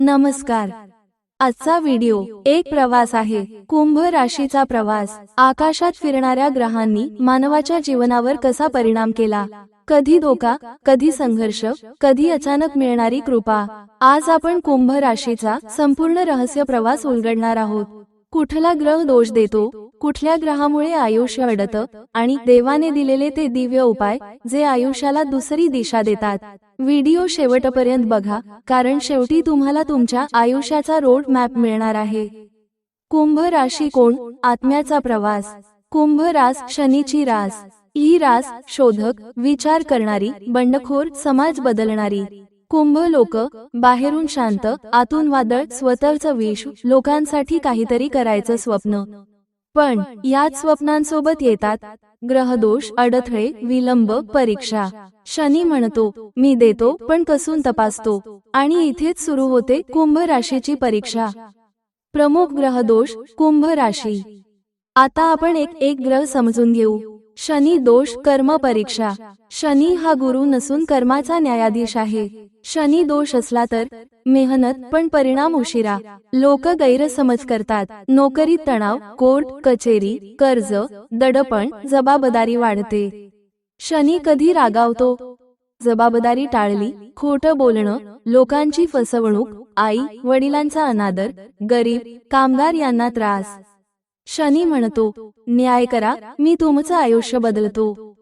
नमस्कार. आजचा व्हिडिओ एक प्रवास आहे. कुंभ राशीचा प्रवास. आकाशात फिरणाऱ्या ग्रहांनी मानवाच्या जीवनावर कसा परिणाम केला? कधी धोका कधी संघर्ष कधी अचानक मिळणारी कृपा. आज आपण कुंभ राशीचा संपूर्ण रहस्य प्रवास उलगडणार आहोत. कुठला ग्रह दोष देतो? कुठल्या ग्रहामुळे आयुष्य अडतं आणि देवाने दिलेले ते दिव्य उपाय जे आयुष्याला दुसरी दिशा देतात. व्हिडिओ शेवटपर्यंत बघा कारण शेवटी तुम्हाला तुमच्या आयुष्याचा रोड मॅप मिळणार आहे. कुंभ राशी कोण? आत्म्याचा प्रवास. कुंभ रास शनीची रास. ही रास शोधक विचार करणारी बंडखोर समाज बदलणारी. कुंभ लोक बाहेरून शांत आतून वादळ स्वतःचं विष लोकांसाठी काहीतरी करायचं स्वप्न. पण याच स्वप्नांसोबत येतात. ग्रहदोष अडथळे विलंब परीक्षा. शनी म्हणतो मी देतो पण कसून तपासतो? आणि इथेच सुरू होते कुंभ राशीची परीक्षा. प्रमुख ग्रहदोष कुंभ राशी. आता आपण एक एक ग्रह समजून घेऊ. शनी दोष कर्म परीक्षा. शनी हा गुरु नसून कर्माचा न्यायाधीश आहे. शनी दोष असला तर मेहनत पण परिणाम उशिरा. लोक गैरसमज करतात. नोकरी तणाव कोर्ट कचेरी कर्ज दडपण जबाबदारी वाढते. शनी कधी रागावतो? जबाबदारी टाळली खोटं बोलणं लोकांची फसवणूक आई वडिलांचा अनादर गरीब कामगार यांना त्रास. शनी म्हणतो न्याय करा मी तुमचं आयुष्य बदलतो.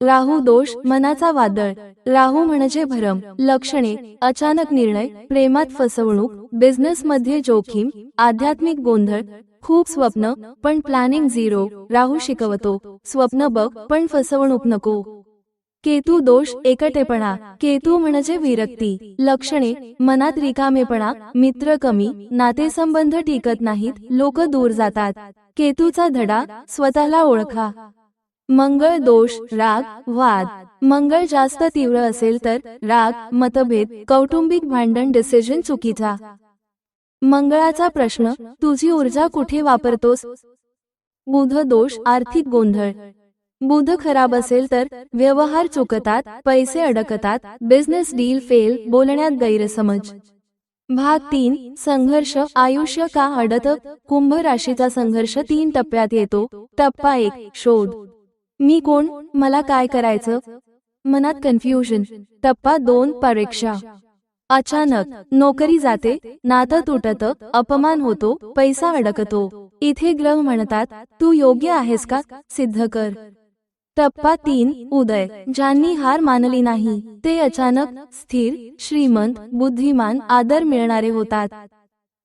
राहू दोष मनाचा वादळ. राहू म्हणजे भरम लक्षणे अचानक निर्णय प्रेमात फसवणूक बिझनेस मध्ये जोखीम आध्यात्मिक गोंधळ खूप स्वप्न पण प्लॅनिंग झिरो. राहू शिकवतो स्वप्न बघ पण फसवणूक नको. केतू दोष एकटेपणा. केतू म्हणजे विरक्ती लक्षणे मनात रिकामेपणा मित्र कमी नातेसंबंध टिकत नाहीत लोक दूर जातात. केतूचा धडा स्वतःला ओळखा. मंगळ दोष राग वाद. मंगळ जास्त तीव्र असेल तर राग मतभेद कौटुंबिक भांडण डिसिजन चुकीचा. मंगळाचा प्रश्न तुझी ऊर्जा कुठे वापरतोस? बुध दोष आर्थिक गोंधळ. बुध खराब असेल तर व्यवहार चुकतात पैसे अडकतात बिझनेस डील फेल बोलण्यात गैरसमज. भाग तीन संघर्ष. आयुष्य का अडत? कुंभ राशीचा संघर्ष तीन टप्प्यात येतो. टप्पा एक शोध. मी कोण? मला काय करायचं? मनात कन्फ्युजन. टप्पा दोन परीक्षा. अचानक नोकरी जाते. नातं तुटत. अपमान होतो. पैसा अडकतो. इथे ग्रह म्हणतात तू योग्य आहेस का? सिद्ध कर. टप्पा तीन उदय ज्यांनी हार मानली नाही ते अचानक स्थिर श्रीमंत बुद्धिमान आदर मिळणारे होतात.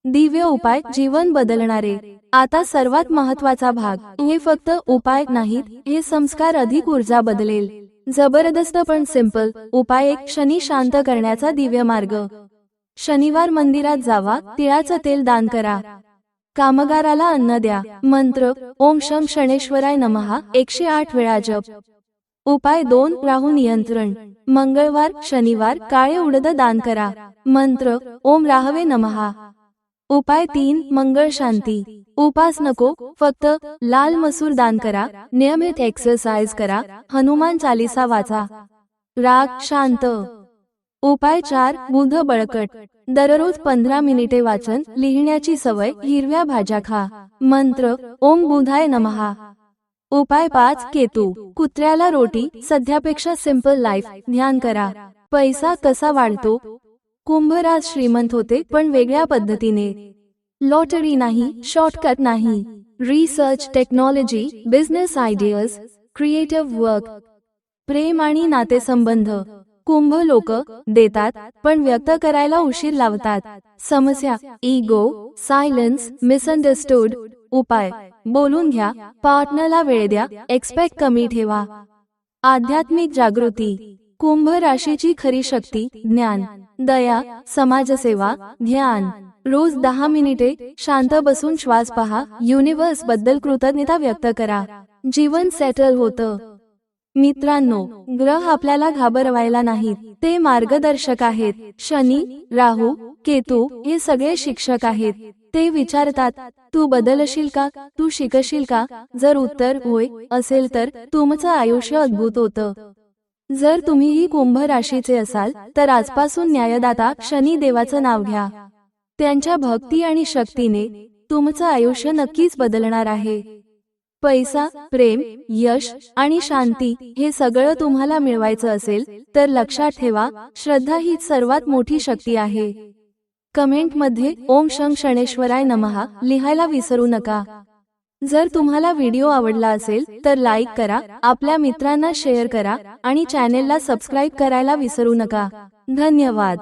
दिव्य उपाय जीवन बदलणारे. आता सर्वात महत्त्वाचा भाग हे फक्त उपाय नाहीत हे संस्कार अधिक ऊर्जा बदलेल. जबरदस्त पण सिंपल उपाय एक शनी शांत करण्याचा दिव्य मार्ग. शनिवार मंदिरात जावा तिळाचं तेल दान करा. कामगाराला अन्न द्या. मंत्र ओम शम शणेश्वराय नमहा एकशे आठ वेळा जप. उपाय दोन राहू नियंत्रण. मंगळवार शनिवार काळे उडद दान करा. मंत्र ओम राहवे नमहा उपाय तीन मंगळ शांती. उपास नको फक्त लाल मसूर दान करा. नियमित एक्सरसाइज करा. हनुमान चालिसा वाचा. राग शांत. उपाय चार बुध बळकट. दररोज पंधरा मिनिटे वाचन लिहिण्याची सवय हिरव्या भाज्या खा. मंत्र ओम बुधाय नमहा. उपाय पाच केतू. कुत्र्याला रोटी सध्यापेक्षा सिंपल लाईफ ध्यान करा. पैसा कसा वाढतो? कुंभराज श्रीमंत होते पण वेगळ्या पद्धतीने. लॉटरी नाही शॉर्टकट नाही. Research technology business ideas creative work प्रेम आणि नातेसंबंध. कुंभ लोक देतात पण व्यक्त करायला उशीर लावतात. समस्या इगो सायलेन्स मिसअंडरस्टूड उपाय. बोलून घ्या पार्टनरला वेळ द्या एक्सपेक्ट कमी ठेवा. आध्यात्मिक जागृती. कुंभ राशीची खरी शक्ती ज्ञान. दया समाजसेवा ध्यान. रोज दहा मिनिटे शांत बसून श्वास पहा. युनिव्हर्सबद्दल कृतज्ञता व्यक्त करा. जीवन सेटल होतं. मित्रांनो ग्रह आपल्याला घाबरवायला नाहीत. ते मार्गदर्शक आहेत. शनी राहू केतू हे सगळे शिक्षक आहेत. ते विचारतात तू बदलशील का? तू शिकशील का? जर उत्तर होय असेल तर तुमचं आयुष्य अद्भुत होतं. जर तुम्हीही कुंभ राशीचे असाल तर आजपासून न्यायदाता शनी देवाचं नाव घ्या. त्यांच्या भक्ती आणि शक्तीने तुमचं आयुष्य नक्कीच बदलणार आहे. पैसा प्रेम यश आणि शांती हे सगळं तुम्हाला मिळवायचं असेल तर लक्षात ठेवा श्रद्धा ही सर्वात मोठी शक्ती आहे. कमेंटमध्ये ओम शं शणेश्वराय नमहा लिहायला विसरू नका. जर तुम्हाला व्हिडिओ आवडला असेल तर लाईक करा आपल्या मित्रांना शेअर करा आणि चॅनेलला सबस्क्राईब करायला विसरू नका. धन्यवाद.